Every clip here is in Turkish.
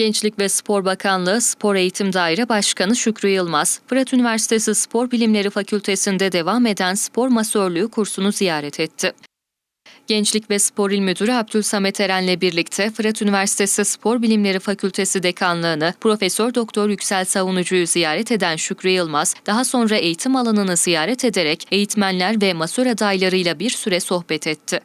Gençlik ve Spor Bakanlığı Spor Eğitim Daire Başkanı Şükrü Yılmaz, Fırat Üniversitesi Spor Bilimleri Fakültesi'nde devam eden spor masörlüğü kursunu ziyaret etti. Gençlik ve Spor İl Müdürü Abdülsamet Eren'le birlikte Fırat Üniversitesi Spor Bilimleri Fakültesi Dekanlığı'nı Profesör Doktor Yüksel Savunucu'yu ziyaret eden Şükrü Yılmaz, daha sonra eğitim alanını ziyaret ederek eğitmenler ve masör adaylarıyla bir süre sohbet etti.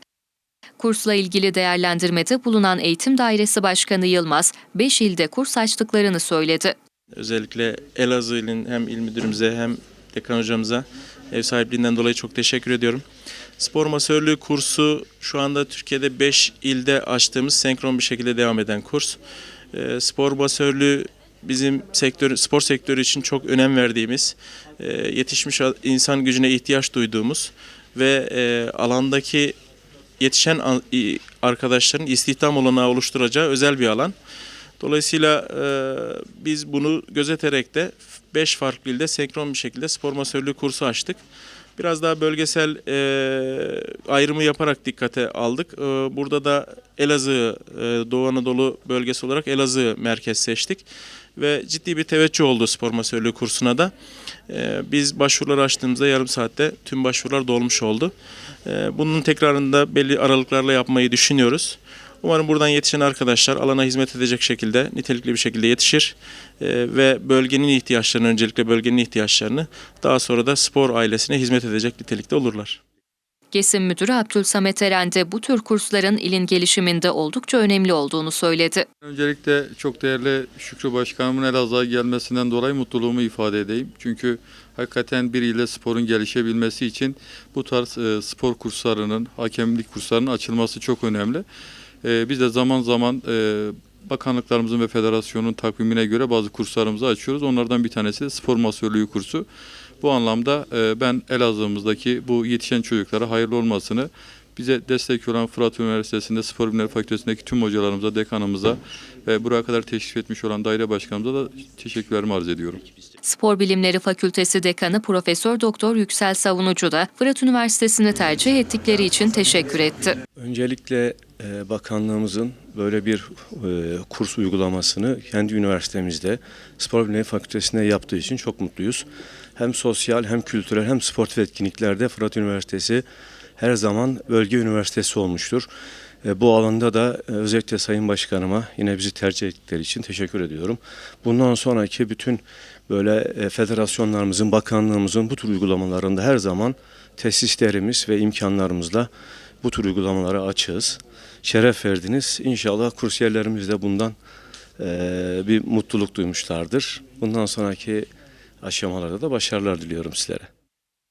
Kursla ilgili değerlendirmede bulunan Eğitim Dairesi Başkanı Yılmaz, 5 ilde kurs açtıklarını söyledi. Özellikle Elazığ'ın hem il müdürümüze hem dekan hocamıza ev sahipliğinden dolayı çok teşekkür ediyorum. Spor masörlüğü kursu şu anda Türkiye'de 5 ilde açtığımız senkron bir şekilde devam eden kurs. Ee, Spor masörlüğü bizim sektör, spor sektörü için çok önem verdiğimiz, e, yetişmiş insan gücüne ihtiyaç duyduğumuz ve e, alandaki yetişen arkadaşların istihdam olanağı oluşturacağı özel bir alan. Dolayısıyla e, biz bunu gözeterek de 5 farklı ilde senkron bir şekilde spor masörlüğü kursu açtık. Biraz daha bölgesel e, ayrımı yaparak dikkate aldık. E, burada da Elazığ, e, Doğu Anadolu bölgesi olarak Elazığ merkez seçtik. Ve ciddi bir teveccüh oldu spor masörlüğü kursuna da. E, biz başvuruları açtığımızda yarım saatte tüm başvurular dolmuş oldu. E, bunun tekrarında belli aralıklarla yapmayı düşünüyoruz. Umarım buradan yetişen arkadaşlar alana hizmet edecek şekilde, nitelikli bir şekilde yetişir e, ve bölgenin ihtiyaçlarını, öncelikle bölgenin ihtiyaçlarını daha sonra da spor ailesine hizmet edecek nitelikte olurlar. GESİM Müdürü Abdülsamet Eren de bu tür kursların ilin gelişiminde oldukça önemli olduğunu söyledi. Öncelikle çok değerli Şükrü Başkanımın Elazığ'a gelmesinden dolayı mutluluğumu ifade edeyim. Çünkü hakikaten bir ile sporun gelişebilmesi için bu tarz e, spor kurslarının, hakemlik kurslarının açılması çok önemli. E, biz de zaman zaman e, bakanlıklarımızın ve federasyonun takvimine göre bazı kurslarımızı açıyoruz. Onlardan bir tanesi de spor masörlüğü kursu. Bu anlamda e, ben Elazığ'ımızdaki bu yetişen çocuklara hayırlı olmasını bize destek olan Fırat Üniversitesi'nde Spor Bilimleri Fakültesi'ndeki tüm hocalarımıza, dekanımıza ve buraya kadar teşrif etmiş olan daire başkanımıza da teşekkürlerimi arz ediyorum. Spor Bilimleri Fakültesi Dekanı Profesör Doktor Yüksel Savunucu da Fırat Üniversitesi'ni tercih ettikleri için teşekkür etti. Öncelikle bakanlığımızın böyle bir e, kurs uygulamasını kendi üniversitemizde Spor Bilimleri Fakültesi'nde yaptığı için çok mutluyuz. Hem sosyal hem kültürel hem sportif etkinliklerde Fırat Üniversitesi her zaman bölge üniversitesi olmuştur. E, bu alanda da e, özellikle Sayın Başkanıma yine bizi tercih ettikleri için teşekkür ediyorum. Bundan sonraki bütün böyle e, federasyonlarımızın, bakanlığımızın bu tür uygulamalarında her zaman tesislerimiz ve imkanlarımızla bu tür uygulamalara açığız. Şeref verdiniz. İnşallah kursiyerlerimiz de bundan eee, bir mutluluk duymuşlardır. Bundan sonraki aşamalarda da başarılar diliyorum sizlere.